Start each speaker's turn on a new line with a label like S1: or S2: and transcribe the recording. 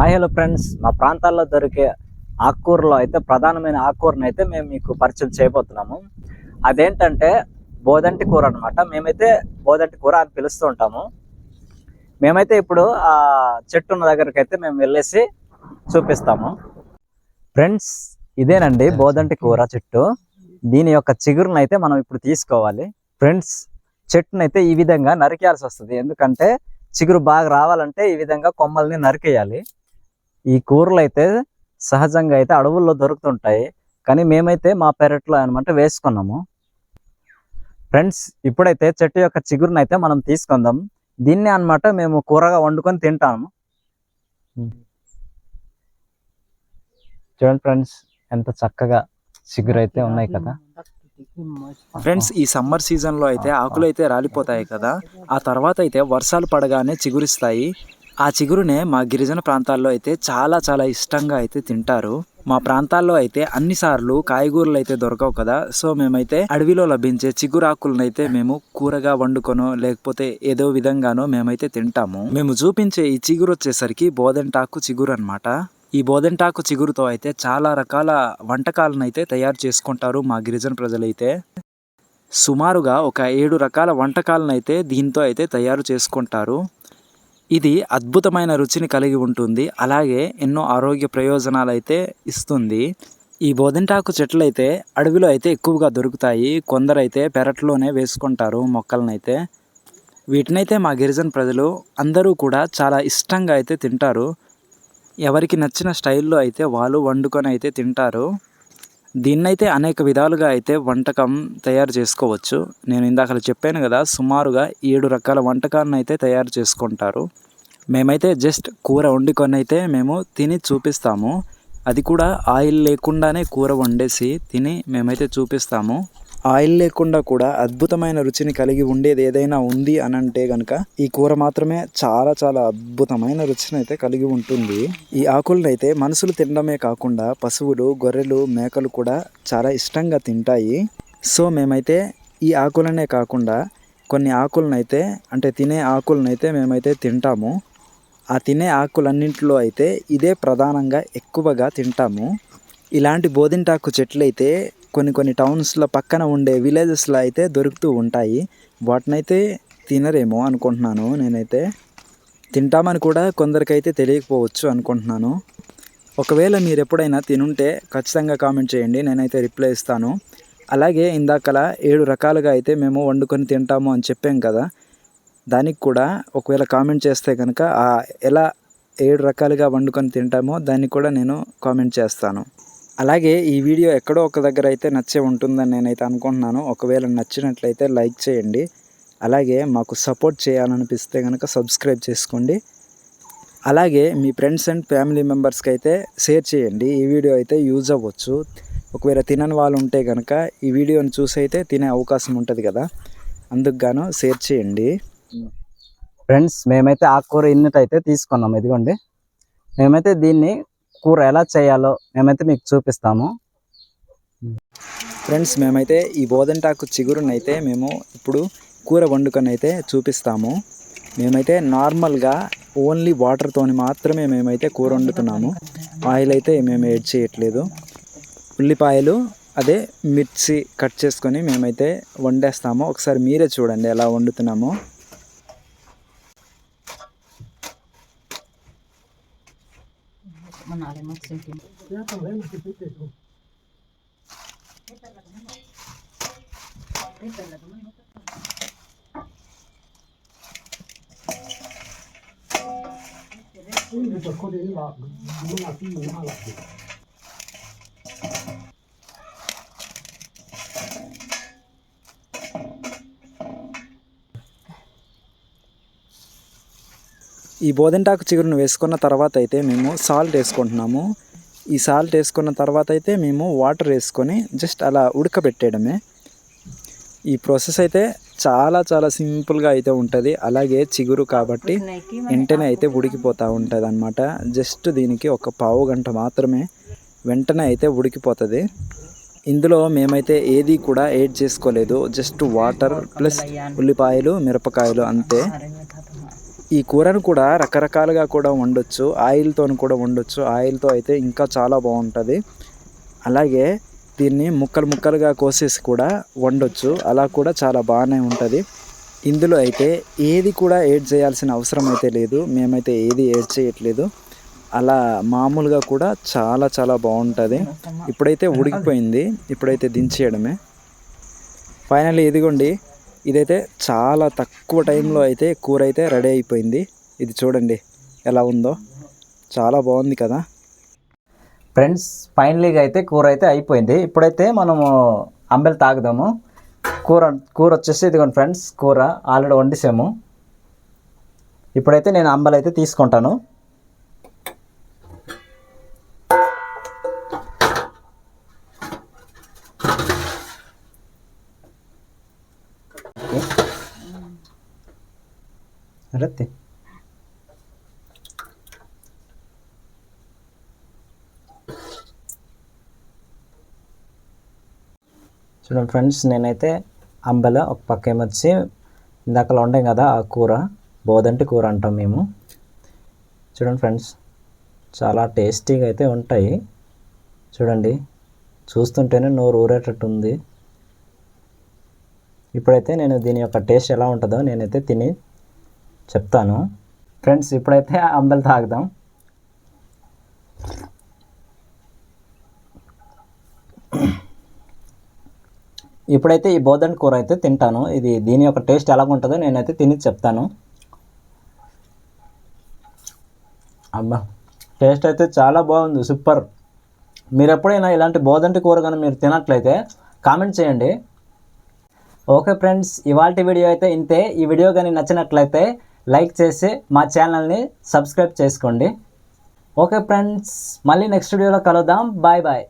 S1: Hi hello friends. మా ప్రాంతాల్లో దొరికే ఆకుకూరలో అయితే ప్రధానమైన ఆకుకూరను అయితే మేము మీకు పరిచయం చేయబోతున్నాము. అదేంటంటే బోదంటి కూర అనమాట మేమైతే బోదంటి కూర అని పిలుస్తూ ఉంటాము. మేమైతే ఇప్పుడు ఆ చెట్టు ఉన్న దగ్గరికి అయితే మేము వెళ్ళేసి చూపిస్తాము. ఫ్రెండ్స్ ఇదేనండి బోదంటి కూర చెట్టు. దీని యొక్క చిగురును అయితే మనం ఇప్పుడు తీసుకోవాలి. ఫ్రెండ్స్ చెట్టునైతే ఈ విధంగా నరికేయాల్సి వస్తుంది. ఎందుకంటే చిగురు బాగా రావాలంటే ఈ విధంగా కొమ్మల్ని నరికేయాలి. ఈ కూరలు అయితే సహజంగా అయితే అడవుల్లో దొరుకుతుంటాయి. కానీ మేమైతే మా పెరట్లో అనమాట వేసుకున్నాము. ఫ్రెండ్స్ ఇప్పుడైతే చెట్టు యొక్క చిగురుని అయితే మనం తీసుకుందాం. దీన్ని అన్నమాట మేము కూరగా వండుకొని తింటాము. చూడండి ఫ్రెండ్స్ ఎంత చక్కగా చిగురు అయితే ఉన్నాయి కదా.
S2: ఫ్రెండ్స్ ఈ సమ్మర్ సీజన్లో అయితే ఆకులు అయితే రాలిపోతాయి కదా. ఆ తర్వాత అయితే వర్షాలు పడగానే చిగురిస్తాయి. ఆ చిగురునే మా గిరిజన ప్రాంతాల్లో అయితే చాలా చాలా ఇష్టంగా అయితే తింటారు. మా ప్రాంతాల్లో అయితే అన్నిసార్లు కాయగూరలు అయితే దొరకవు కదా. సో మేమైతే అడవిలో లభించే చిగురాకులను అయితే మేము కూరగా వండుకొనో లేకపోతే ఏదో విధంగానో మేమైతే తింటాము. మేము చూపించే ఈ చిగురు వచ్చేసరికి బోదెంటాకు చిగురు అనమాట ఈ బోదెంటాకు చిగురుతో అయితే చాలా రకాల వంటకాలను అయితే తయారు చేసుకుంటారు మా గిరిజన ప్రజలైతే. సుమారుగా ఒక ఏడు రకాల వంటకాలను అయితే దీంతో అయితే తయారు చేసుకుంటారు. ఇది అద్భుతమైన రుచిని కలిగి ఉంటుంది. అలాగే ఎన్నో ఆరోగ్య ప్రయోజనాలు అయితే ఇస్తుంది. ఈ బోదెంటాకు చెట్లు అయితే అడవిలో అయితే ఎక్కువగా దొరుకుతాయి. కొందరైతే పెరట్లోనే వేసుకుంటారు మొక్కలనైతే. వీటినైతే మా గిరిజన ప్రజలు అందరూ కూడా చాలా ఇష్టంగా అయితే తింటారు. ఎవరికి నచ్చిన స్టైల్లో అయితే వాళ్ళు వండుకొని అయితే తింటారు. దీన్నైతే అనేక విధాలుగా అయితే వంటకం తయారు చేసుకోవచ్చు. నేను ఇందాక చెప్పాను కదా సుమారుగా ఏడు రకాల వంటకాలను అయితే తయారు చేసుకుంటారు. మేమైతే జస్ట్ కూర వండుకొని అయితే మేము తిని చూపిస్తాము. అది కూడా ఆయిల్ లేకుండానే కూర వండేసి తిని మేమైతే చూపిస్తాము. ఆయిల్ లేకుండా కూడా అద్భుతమైన రుచిని కలిగి ఉండేది ఏదైనా ఉంది అని అంటే గనక ఈ కూర మాత్రమే చాలా చాలా అద్భుతమైన రుచిని అయితే కలిగి ఉంటుంది. ఈ ఆకులను అయితే మనుషులు తినడమే కాకుండా పశువులు గొర్రెలు మేకలు కూడా చాలా ఇష్టంగా తింటాయి. సో మేమైతే ఈ ఆకులనే కాకుండా కొన్ని ఆకులనైతే అంటే తినే ఆకులనైతే మేమైతే తింటాము. ఆ తినే ఆకులన్నింటిలో అయితే ఇదే ప్రధానంగా ఎక్కువగా తింటాము. ఇలాంటి బోధింటాకు చెట్లు అయితే కొన్ని కొన్ని టౌన్స్లో పక్కన ఉండే విలేజెస్లో అయితే దొరుకుతూ ఉంటాయి. వాటినైతే తినరేమో అనుకుంటున్నాను నేనైతే. తింటామని కూడా కొందరికైతే తెలియకపోవచ్చు అనుకుంటున్నాను. ఒకవేళ మీరు ఎప్పుడైనా తినుంటే ఖచ్చితంగా కామెంట్ చేయండి నేనైతే రిప్లై ఇస్తాను. అలాగే ఇందాకలా ఏడు రకాలుగా అయితే మేము వండుకొని తింటాము అని చెప్పాం కదా దానికి కూడా ఒకవేళ కామెంట్ చేస్తే కనుక ఎలా ఏడు రకాలుగా వండుకొని తింటామో దాన్ని కూడా నేను కామెంట్ చేస్తాను. అలాగే ఈ వీడియో ఎక్కడో ఒక దగ్గర అయితే నచ్చే ఉంటుందని నేనైతే అనుకుంటున్నాను. ఒకవేళ నచ్చినట్లయితే లైక్ చేయండి. అలాగే మాకు సపోర్ట్ చేయాలనిపిస్తే కనుక సబ్స్క్రైబ్ చేసుకోండి. అలాగే మీ ఫ్రెండ్స్ అండ్ ఫ్యామిలీ మెంబర్స్కి అయితే షేర్ చేయండి. ఈ వీడియో అయితే యూజ్ అవ్వచ్చు. ఒకవేళ తినని వాళ్ళు ఉంటే కనుక ఈ వీడియోని చూసి అయితే తినే అవకాశం ఉంటుంది కదా. అందుకు గాను షేర్ చేయండి.
S1: ఫ్రెండ్స్ మేమైతే ఆకుకూర ఇన్నిటైతే అయితే తీసుకున్నాం. ఇదిగోండి. మేమైతే దీన్ని కూర ఎలా చేయాలో మేమైతే మీకు చూపిస్తాము.
S2: ఫ్రెండ్స్ మేమైతే ఈ బోధంటాకు చిగురునైతే మేము ఇప్పుడు కూర వండుకొని అయితే చూపిస్తాము. మేమైతే నార్మల్గా ఓన్లీ వాటర్తోని మాత్రమే మేమైతే కూర వండుతున్నాము. ఆయిల్ అయితే మేము యాడ్ చేయట్లేదు. ఉల్లిపాయలు అదే మిర్చి కట్ చేసుకొని మేమైతే వండేస్తాము. ఒకసారి మీరే చూడండి ఎలా వండుతున్నామో.
S3: మన అలమక్స్ ఉంటుంది Quindi per quelli là, non ha più una la
S2: ఈ బోదెంటాకు చిగురును వేసుకున్న తర్వాత అయితే మేము సాల్ట్ వేసుకుంటున్నాము. ఈ సాల్ట్ వేసుకున్న తర్వాత అయితే మేము వాటర్ వేసుకొని జస్ట్ అలా ఉడకబెట్టేయడమే. ఈ ప్రాసెస్ అయితే చాలా చాలా సింపుల్గా అయితే ఉంటుంది. అలాగే చిగురు కాబట్టి వెంటనే అయితే ఉడికిపోతూ ఉంటుంది అనమాట జస్ట్ దీనికి ఒక పావు గంట మాత్రమే వెంటనే అయితే ఉడికిపోతుంది. ఇందులో మేమైతే ఏది కూడా యాడ్ చేసుకోలేదు. జస్ట్ వాటర్ ప్లస్ ఉల్లిపాయలు మిరపకాయలు అంతే. ఈ కూరను కూడా రకరకాలుగా కూడా వండొచ్చు ఆయిల్తో కూడా వండొచ్చు. ఆయిల్తో అయితే ఇంకా చాలా బాగుంటుంది. అలాగే దీన్ని ముక్కలు ముక్కలుగా కోసేసి కూడా వండొచ్చు. అలా కూడా చాలా బాగానే ఉంటుంది. ఇందులో అయితే ఏది కూడా ఏడ్ చేయాల్సిన అవసరం అయితే లేదు. మేమైతే ఏది ఏడ్ చేయట్లేదు. అలా మామూలుగా కూడా చాలా చాలా బాగుంటుంది. ఇప్పుడైతే ఉడికిపోయింది. ఇప్పుడైతే దించేయడమే. ఫైనల్లీ ఇదిగోండి. ఇదైతే చాలా తక్కువ టైంలో అయితే కూర అయితే రెడీ అయిపోయింది. ఇది చూడండి ఎలా ఉందో. చాలా బాగుంది కదా.
S1: ఫ్రెండ్స్ ఫైనలీగా అయితే కూర అయితే అయిపోయింది. ఇప్పుడైతే మనము అంబెలు తాగుదాము. కూర కూర వచ్చేసి ఇదిగోండి ఫ్రెండ్స్ కూర ఆల్రెడీ వండిసాము. ఇప్పుడైతే నేను అంబలు అయితే తీసుకుంటాను. రత్తి చూడండి ఫ్రెండ్స్ నేనైతే అంబెల ఒక పక్క ఏమొచ్చి ఇందాకలో ఉండే కదా ఆ కూర బోదంటి కూర అంటాం మేము. చూడండి ఫ్రెండ్స్ చాలా టేస్టీగా అయితే ఉంటాయి. చూడండి చూస్తుంటేనే నోరు ఊరేటట్టు ఉంది ఇప్పుడైతే నేను దీని యొక్క టేస్ట్ ఎలా ఉంటుందో నేనైతే తిని చెప్తాను. ఫ్రెండ్స్ ఇప్పుడైతే అంబెలు తాగుదాం. ఇప్పుడైతే ఈ బోధన్ కూర అయితే తింటాను. ఇది దీని యొక్క టేస్ట్ ఎలా ఉంటుందో నేనైతే తిని చెప్తాను. అబ్బా టేస్ట్ అయితే చాలా బాగుంది సూపర్. మీరు ఎప్పుడైనా ఇలాంటి బోధంటి కూర కానీ మీరు తినట్లయితే కామెంట్ చేయండి. ఓకే ఫ్రెండ్స్ ఇవాళ వీడియో అయితే ఇంతే. ఈ వీడియో కానీ నచ్చినట్లయితే లైక్ చేసి మా ఛానల్ని సబ్స్క్రైబ్ చేసుకోండి. ఓకే ఫ్రెండ్స్ మళ్ళీ నెక్స్ట్ వీడియోలో కలుద్దాం. Bye bye.